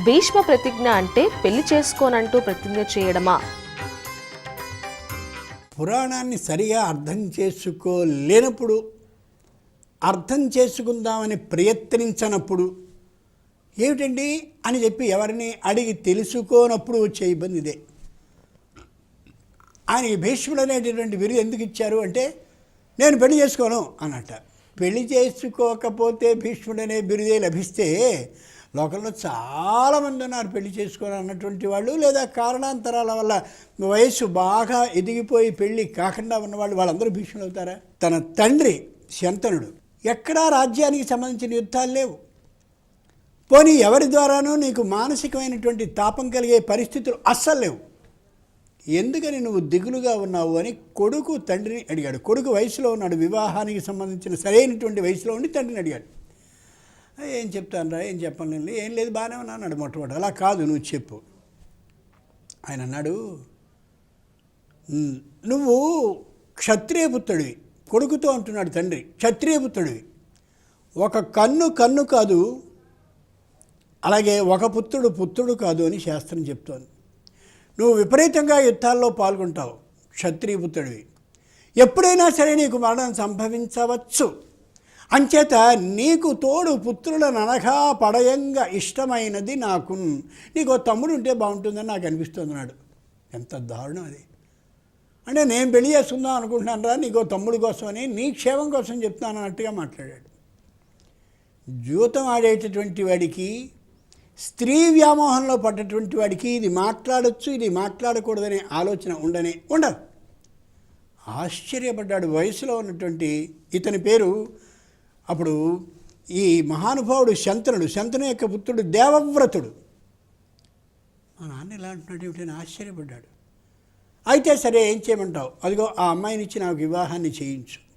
భీష్మ ప్రతిజ్ఞ అంటే పెళ్ళి చేసుకోనంటూ ప్రతిజ్ఞ చేయడమా? పురాణాన్ని సరిగా అర్థం చేసుకోలేనప్పుడు అర్థం చేసుకుందామని ప్రయత్నించనప్పుడు ఏమిటండి అని చెప్పి ఎవరిని అడిగి తెలుసుకోనప్పుడు వచ్చే ఇబ్బంది ఇదే. ఆయన భీష్ముడు అనేటటువంటి బిరుదు ఎందుకు ఇచ్చారు అంటే నేను పెళ్ళి చేసుకోను అన్నట్ట. పెళ్ళి చేసుకోకపోతే భీష్ముడు అనే బిరుదే లభిస్తే లోకంలో చాలామంది ఉన్నారు పెళ్ళి చేసుకొని అన్నటువంటి వాళ్ళు లేదా కారణాంతరాల వల్ల వయసు బాగా ఎదిగిపోయి పెళ్ళి కాకుండా ఉన్నవాళ్ళు వాళ్ళందరూ భీష్ముడు అవుతారా? తన తండ్రి శంతనుడు. ఎక్కడా రాజ్యానికి సంబంధించిన యుద్ధాలు లేవు. పోనీ ఎవరి ద్వారానూ నీకు మానసికమైనటువంటి తాపం కలిగే పరిస్థితులు అస్సలు లేవు. ఎందుకని నువ్వు దిగులుగా ఉన్నావు అని కొడుకు తండ్రిని అడిగాడు. కొడుకు వయసులో ఉన్నాడు. వివాహానికి సంబంధించిన సరైనటువంటి వయసులో ఉండి తండ్రిని అడిగాడు. ఏం చెప్తాను రా ఏం చెప్పను నేను ఏం లేదు బాగానే ఉన్నా అన్నాడు మొట్టమొదటి. అలా కాదు నువ్వు చెప్పు. ఆయన అన్నాడు నువ్వు క్షత్రియపుత్రుడివి కొడుకుతో అంటున్నాడు తండ్రి క్షత్రియపుత్రుడివి ఒక కన్ను కన్ను కాదు అలాగే ఒక పుత్రుడు పుత్రుడు కాదు అని శాస్త్రం చెప్తోంది. నువ్వు విపరీతంగా యుద్ధాల్లో పాల్గొంటావు క్షత్రియపుత్రుడివి ఎప్పుడైనా సరే నీకు మరణం సంభవించవచ్చు. అంచేత నీకు తోడు పుత్రులను అనగా పడయంగా ఇష్టమైనది నాకు నీకు తమ్ముడు ఉంటే బాగుంటుందని నాకు అనిపిస్తుంది అన్నాడు ఎంత దారుణం అది. అంటే నేను పెళ్ళి చేసుకుందాం అనుకుంటున్నాను రా నీకు తమ్ముడు కోసమని నీ క్షేమం కోసం చెప్తాను అన్నట్టుగా మాట్లాడాడు. జూతం ఆడేటటువంటి వాడికి స్త్రీ వ్యామోహంలో పడ్డటువంటి వాడికి ఇది మాట్లాడొచ్చు ఇది మాట్లాడకూడదనే ఆలోచన ఉండనే ఉండదు. ఆశ్చర్యపడ్డాడు. వయసులో ఉన్నటువంటి ఇతని పేరు అప్పుడు ఈ మహానుభావుడు శంతనుడు శంతను యొక్క పుత్రుడు దేవవ్రతుడు. మా నాన్న ఇలా అంటున్నాడు ఏమిటని ఆశ్చర్యపడ్డాడు. అయితే సరే ఏం చేయమంటావు? అదిగో ఆ అమ్మాయిని ఇచ్చి నాకు వివాహాన్ని చేయించు.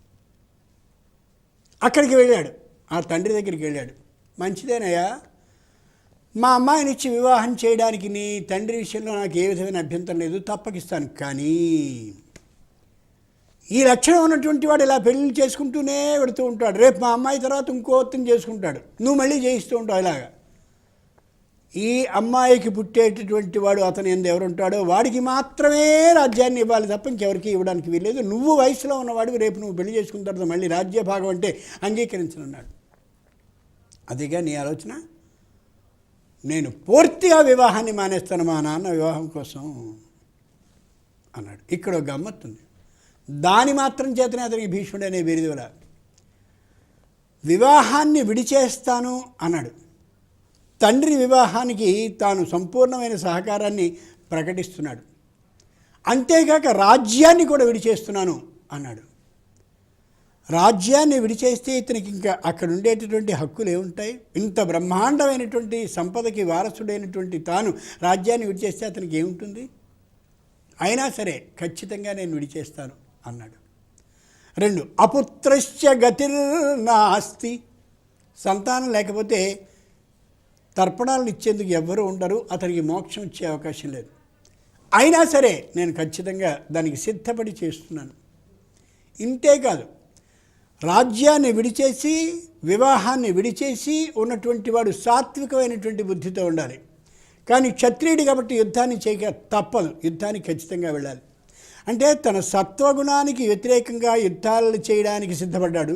అక్కడికి వెళ్ళాడు. ఆ తండ్రి దగ్గరికి వెళ్ళాడు. మంచిదేనయ్యా మా అమ్మాయిని ఇచ్చి వివాహం చేయడానికి నీ తండ్రి విషయంలో నాకు ఏ విధమైన అభ్యంతరం లేదు. తప్పకిస్తాను. కానీ ఈ లక్షణం ఉన్నటువంటి వాడు ఇలా పెళ్ళి చేసుకుంటూనే పెడుతూ ఉంటాడు. రేపు మా అమ్మాయి తర్వాత ఇంకో అతను చేసుకుంటాడు. నువ్వు మళ్ళీ చేయిస్తూ ఉంటావు ఇలాగా. ఈ అమ్మాయికి పుట్టేటటువంటి వాడు అతను ఎందు ఎవరుంటాడో వాడికి మాత్రమే రాజ్యాన్ని ఇవ్వాలి తప్ప ఇంకెవరికి ఇవ్వడానికి వీల్లేదు. నువ్వు వయసులో ఉన్నవాడివి రేపు నువ్వు పెళ్ళి చేసుకున్న తర్వాత మళ్ళీ రాజ్య భాగం అంటే అంగీకరించనున్నాడు. అదిగా నీ ఆలోచన? నేను పూర్తిగా వివాహాన్ని మానేస్తాను మా నాన్న వివాహం కోసం అన్నాడు. ఇక్కడ ఒక గమ్మత్తుంది దాని మాత్రం చేతనే అతనికి భీష్ముడు అనే బిరుదువల వివాహాన్ని విడిచేస్తాను అన్నాడు. తండ్రి వివాహానికి తాను సంపూర్ణమైన సహకారాన్ని ప్రకటిస్తున్నాడు. అంతేకాక రాజ్యాన్ని కూడా విడిచేస్తున్నాను అన్నాడు. రాజ్యాన్ని విడిచేస్తే ఇతనికి ఇంకా అక్కడ ఉండేటటువంటి హక్కులు ఏముంటాయి? ఇంత బ్రహ్మాండమైనటువంటి సంపదకి వారసుడైనటువంటి తాను రాజ్యాన్ని విడిచేస్తే అతనికి ఏముంటుంది? అయినా సరే ఖచ్చితంగా నేను విడిచేస్తాను. అన్నాడు. రెండు అపుత్రశ్చ ఆస్తి సంతానం లేకపోతే తర్పణాలను ఇచ్చేందుకు ఎవ్వరూ ఉండరు అతనికి మోక్షం ఇచ్చే అవకాశం లేదు. అయినా సరే నేను ఖచ్చితంగా దానికి సిద్ధపడి చేస్తున్నాను. ఇంతే కాదు రాజ్యాన్ని విడిచేసి వివాహాన్ని విడిచేసి ఉన్నటువంటి వాడు సాత్వికమైనటువంటి బుద్ధితో ఉండాలి. కానీ క్షత్రియుడు కాబట్టి యుద్ధాన్ని చేయక తప్పదు. యుద్ధానికి ఖచ్చితంగా వెళ్ళాలి. అంటే తన సత్వగుణానికి వ్యతిరేకంగా యుద్ధాలు చేయడానికి సిద్ధపడ్డాడు.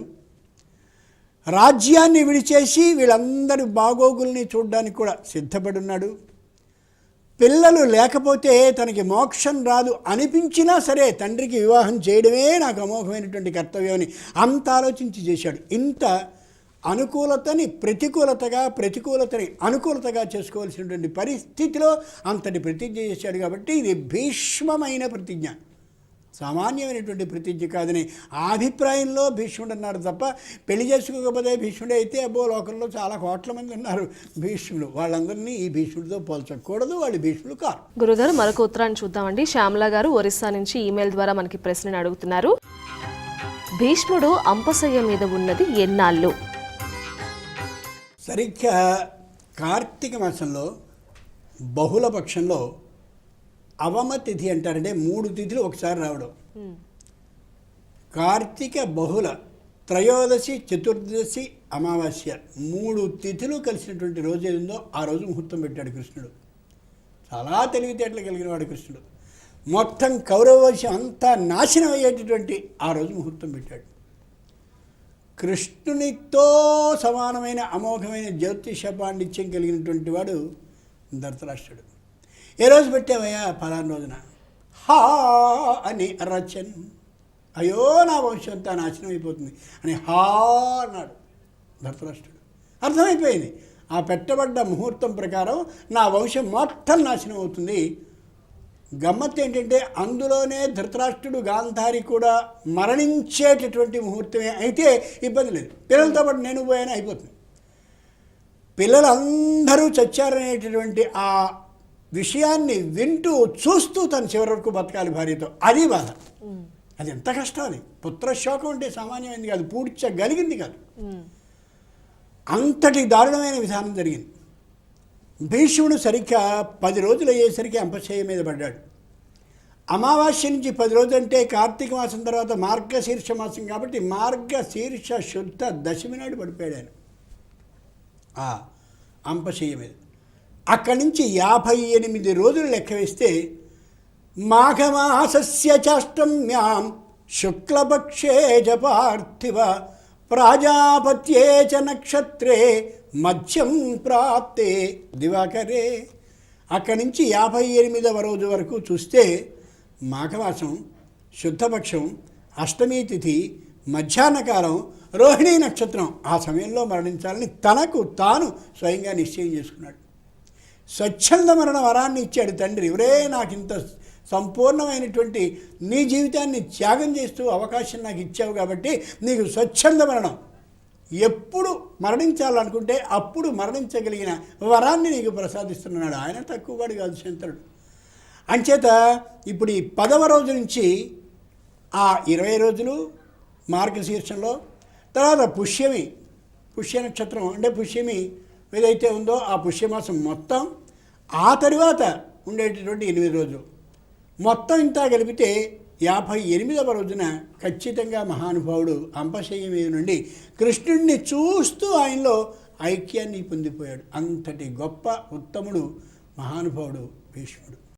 రాజ్యాన్ని విడిచేసి వీళ్ళందరి బాగోగుల్ని చూడడానికి కూడా సిద్ధపడున్నాడు. పిల్లలు లేకపోతే తనకి మోక్షం రాదు అనిపించినా సరే తండ్రికి వివాహం చేయడమే నాకు అమోఘమైనటువంటి కర్తవ్యం అని అంత ఆలోచించి చేశాడు. ఇంత అనుకూలతని ప్రతికూలతగా ప్రతికూలతని అనుకూలతగా చేసుకోవాల్సినటువంటి పరిస్థితిలో అంతటి ప్రతిజ్ఞ చేశాడు కాబట్టి ఇది భీష్మమైన ప్రతిజ్ఞ. సామాన్యమైనటువంటి ప్రతిజ్ఞ కాదని ఆ అభిప్రాయంలో భీష్ముడు అన్నారు తప్ప పెళ్ళి చేసుకోకపోతే భీష్ముడే అయితే అబ్బో లోకంలో చాలా కోట్ల మంది ఉన్నారు. భీష్ముడు వాళ్ళందరినీ ఈ భీష్ముడితో పోల్చకూడదు వాళ్ళు భీష్ముడు కారు. గురుగారు మరొక ఉత్తరాన్ని చూద్దామండి. శ్యామల గారు ఒరిస్సా నుంచి ఈమెయిల్ ద్వారా మనకి ప్రశ్నను అడుగుతున్నారు. భీష్ముడు అంపశయ్య మీద ఉన్నది ఎన్నాళ్ళు? సరిగ్గా కార్తీక మాసంలో బహుళ పక్షంలో అవమ తిథి అంటారంటే మూడు తిథులు ఒకసారి రావడం. కార్తీక బహుళ త్రయోదశి చతుర్దశి అమావాస్య మూడు తిథులు కలిసినటువంటి రోజు ఏదో ఆ రోజు ముహూర్తం పెట్టాడు కృష్ణుడు. చాలా తెలివితేటలు కలిగిన వాడు కృష్ణుడు. మొత్తం కౌరవవంశం అంతా నాశనం అయ్యేటటువంటి ఆ రోజు ముహూర్తం పెట్టాడు. కృష్ణునితో సమానమైన అమోఘమైన జ్యోతిష పాండిత్యం కలిగినటువంటి వాడు ధృతరాష్ట్రుడు ఏ రోజు పెట్టావయ్యా? ఫలానా రోజున. హా అని రచన్. అయ్యో నా వంశం అంతా నాశనం అయిపోతుంది. అని హా అన్నాడు ధృతరాష్ట్రుడు అర్థమైపోయింది. ఆ పెట్టబడ్డ ముహూర్తం ప్రకారం నా వంశం మొత్తం నాశనం అవుతుంది. గమ్మత్ ఏంటంటే అందులోనే ధృతరాష్ట్రుడు గాంధారి కూడా మరణించేటటువంటి ముహూర్తమే అయితే ఇబ్బంది లేదు. పిల్లలతో పాటు నేను పోయాను అయిపోతుంది. పిల్లలందరూ చచ్చారనేటటువంటి ఆ విషయాన్ని వింటూ చూస్తూ తను చివరి వరకు బతకాలి భార్యతో. అది బాధ. అది ఎంత కష్టం అది. పుత్రశోకం అంటే సామాన్యమైనది కాదు పూడ్చగలిగింది కాదు. అంతటి దారుణమైన విధానం జరిగింది. భీష్ముడు సరిగ్గా పది రోజులు అయ్యేసరికి అంపశయ్య మీద పడ్డాడు. అమావాస్య నుంచి పది రోజులు అంటే కార్తీక మాసం తర్వాత మార్గశీర్ష మాసం కాబట్టి మార్గశీర్ష శుద్ధ దశమి నాడు పడిపోయాడు ఆయన. ఆ అంపశయ్య మీద. అక్కడి నుంచి యాభై ఎనిమిది రోజులు లెక్క వేస్తే మాఘమాసస్య చాష్టమ్యాం శుక్లపక్షే చ పార్థివ ప్రాజాపత్యే చ నక్షత్రే మధ్యం ప్రాప్తే. దివాకరే అక్కడి నుంచి యాభై ఎనిమిదవ రోజు వరకు చూస్తే మాఘమాసం శుద్ధపక్షం అష్టమి తిథి మధ్యాహ్నకాలం రోహిణీ నక్షత్రం ఆ సమయంలో మరణించాలని తనకు తాను స్వయంగా నిశ్చయం చేసుకున్నాడు. స్వచ్ఛంద మరణ వరాన్ని ఇచ్చాడు తండ్రి. ఎవరే నాకు ఇంత సంపూర్ణమైనటువంటి నీ జీవితాన్ని త్యాగం చేస్తూ అవకాశం నాకు ఇచ్చావు కాబట్టి నీకు స్వచ్ఛంద మరణం. ఎప్పుడు మరణించాలనుకుంటే అప్పుడు మరణించగలిగిన వరాన్ని నీకు ప్రసాదిస్తున్నాడు. ఆయన తక్కువవాడు కాదు శంతరుడు అంచేత ఇప్పుడు ఈ పదవ రోజు నుంచి ఆ ఇరవై రోజులు మార్గశీర్షంలో తర్వాత పుష్యమి పుష్య నక్షత్రం అంటే పుష్యమి ఏదైతే ఉందో ఆ పుష్యమాసం మొత్తం ఆ తరువాత ఉండేటటువంటి ఎనిమిది రోజులు. మొత్తం ఇంత కలిపితే యాభై ఎనిమిదవ రోజున ఖచ్చితంగా మహానుభావుడు అంపశయ్య మీద నుండి కృష్ణుడిని చూస్తూ ఆయనలో ఐక్యాన్ని పొందిపోయాడు. అంతటి గొప్ప ఉత్తముడు మహానుభావుడు భీష్ముడు.